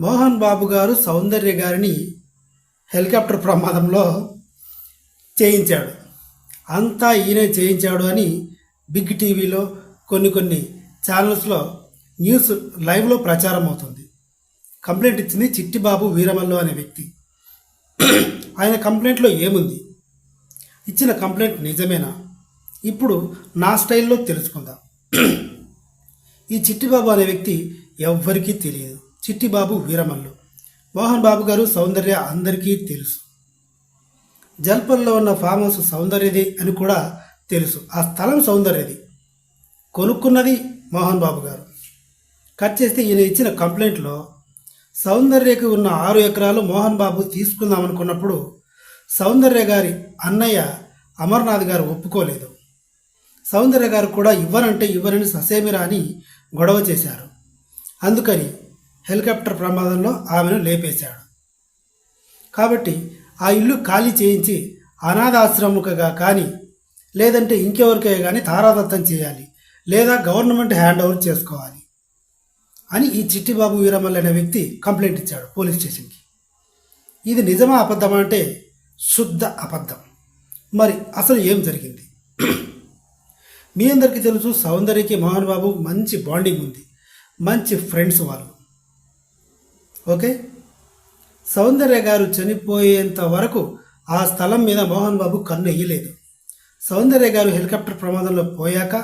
మోహన్ బాబు గారు సౌందర్య గారిని హెలికాప్టర్ ప్రమాదంలో చేయించాడు. అంతా ఈయనే చేయించాడు అని బిగ్ టీవీలో కొన్ని కొన్ని ఛానల్స్లో న్యూస్ లైవ్లో ప్రచారం అవుతుంది. కంప్లైంట్ ఇచ్చింది చిట్టిబాబు వీరమల్లు అనే వ్యక్తి. ఆయన కంప్లైంట్లో ఏముంది? ఇచ్చిన కంప్లైంట్ నిజమేనా? ఇప్పుడు నా స్టైల్లో తెలుసుకుందాం. ఈ చిట్టిబాబు అనే వ్యక్తి ఎవ్వరికీ తెలియదు. చిట్టిబాబు వీరమల్లు. మోహన్ బాబు గారు సౌందర్య అందరికీ తెలుసు. జల్పల్లో ఉన్న ఫామ్ హౌస్ సౌందర్యది అని కూడా తెలుసు. ఆ స్థలం సౌందర్యది. కొనుక్కున్నది మోహన్ బాబు గారు. కట్ చేస్తే ఈయన ఇచ్చిన కంప్లైంట్లో సౌందర్యకి ఉన్న ఆరు ఎకరాలు మోహన్ బాబు తీసుకుందాం అనుకున్నప్పుడు సౌందర్య గారి అన్నయ్య అమర్నాథ్ గారు ఒప్పుకోలేదు. సౌందర్య గారు కూడా ఇవ్వనంటే ఇవ్వరని ససేమిరా అని గొడవ చేశారు. అందుకని హెలికాప్టర్ ప్రమాదంలో ఆమెను లేపేశాడు. కాబట్టి ఆ ఇల్లు ఖాళీ చేయించి అనాథాశ్రముకగా కానీ లేదంటే ఇంకెవరికే కానీ తారాదత్తం చేయాలి లేదా గవర్నమెంట్ హ్యాండ్ ఓవర్ చేసుకోవాలి అని ఈ చిట్టిబాబు వీరమల్లి అనే వ్యక్తి కంప్లైంట్ ఇచ్చాడు పోలీస్ స్టేషన్కి. ఇది నిజమా అబద్ధమా అంటే శుద్ధ అబద్ధం. మరి అసలు ఏం జరిగింది? మీ అందరికీ తెలుసు సౌందర్యకి మోహన్ బాబు మంచి బాండింగ్ ఉంది మంచి ఫ్రెండ్స్ వాళ్ళు. ఓకే? సౌందర్య గారు చనిపోయేంత వరకు ఆ స్థలం మీద మోహన్ బాబు కన్ను వేయలేదు సౌందర్య గారు హెలికాప్టర్ ప్రమాదంలో పోయాక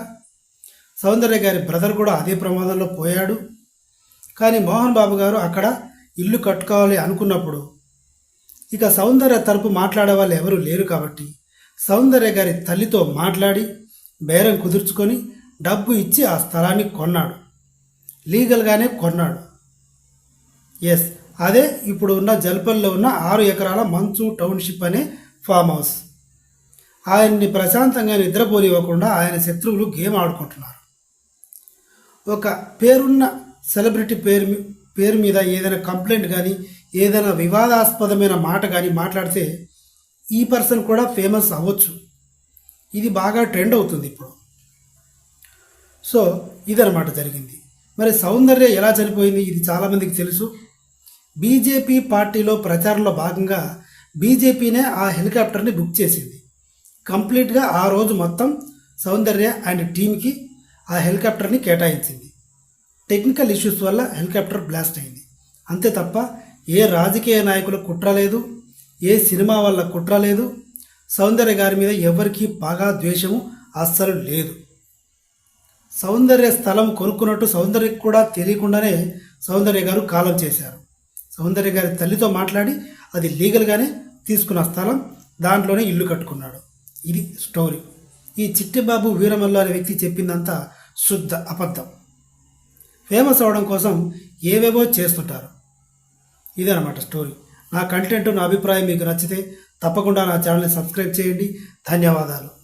సౌందర్య గారి బ్రదర్ కూడా అదే ప్రమాదంలో పోయాడు. కానీ మోహన్ బాబు గారు అక్కడ ఇల్లు కట్టుకోవాలి అనుకున్నప్పుడు ఇక సౌందర్య తరపు మాట్లాడే వాళ్ళు ఎవరూ లేరు కాబట్టి సౌందర్య గారి తల్లితో మాట్లాడి బేరం కుదుర్చుకొని డబ్బు ఇచ్చి ఆ స్థలాన్ని కొన్నాడు. లీగల్గానే కొన్నాడు. ఎస్ అదే ఇప్పుడు ఉన్న జల్పల్లో ఉన్న ఆరు ఎకరాల మంచు టౌన్షిప్ అనే ఫామ్ హౌస్. ఆయన్ని ప్రశాంతంగా నిద్రపోనివ్వకుండా ఆయన శత్రువులు గేమ్ ఆడుకుంటున్నారు. ఒక పేరున్న సెలబ్రిటీ పేరు పేరు మీద ఏదైనా కంప్లైంట్ కానీ ఏదైనా వివాదాస్పదమైన మాట కానీ మాట్లాడితే ఈ పర్సన్ కూడా ఫేమస్ అవ్వచ్చు. ఇది బాగా ట్రెండ్ అవుతుంది ఇప్పుడు. సో ఇదనమాట జరిగింది. మరి సౌందర్య ఎలా చనిపోయింది ఇది చాలామందికి తెలుసు. బీజేపీ పార్టీలో ప్రచారంలో భాగంగా బీజేపీనే ఆ హెలికాప్టర్ని బుక్ చేసింది. కంప్లీట్గా ఆ రోజు మొత్తం సౌందర్య అండ్ టీంకి ఆ హెలికాప్టర్ని కేటాయించింది. టెక్నికల్ ఇష్యూస్ వల్ల హెలికాప్టర్ బ్లాస్ట్ అయింది. అంతే తప్ప ఏ రాజకీయ నాయకుల కుట్ర లేదు ఏ సినిమా వల్ల కుట్ర లేదు సౌందర్య గారి మీద ఎవరికీ బాగా ద్వేషము అస్సలు లేదు. సౌందర్య స్థలం కొనుక్కున్నట్టు సౌందర్యకు కూడా తెలియకుండానే సౌందర్య గారు కాలం చేశారు. సౌందర్య గారి తల్లితో మాట్లాడి అది లీగల్గానే తీసుకున్న స్థలం దాంట్లోనే ఇల్లు కట్టుకున్నాడు. ఇది స్టోరీ. ఈ చిట్టిబాబు వీరమల్లు అనే వ్యక్తి చెప్పిందంతా శుద్ధ అబద్ధం. ఫేమస్ అవడం కోసం ఏవేవో చేస్తుంటారు. ఇదనమాట స్టోరీ. నా కంటెంట్ నా అభిప్రాయం మీకు నచ్చితే తప్పకుండా నా ఛానల్ని సబ్స్క్రైబ్ చేయండి. ధన్యవాదాలు.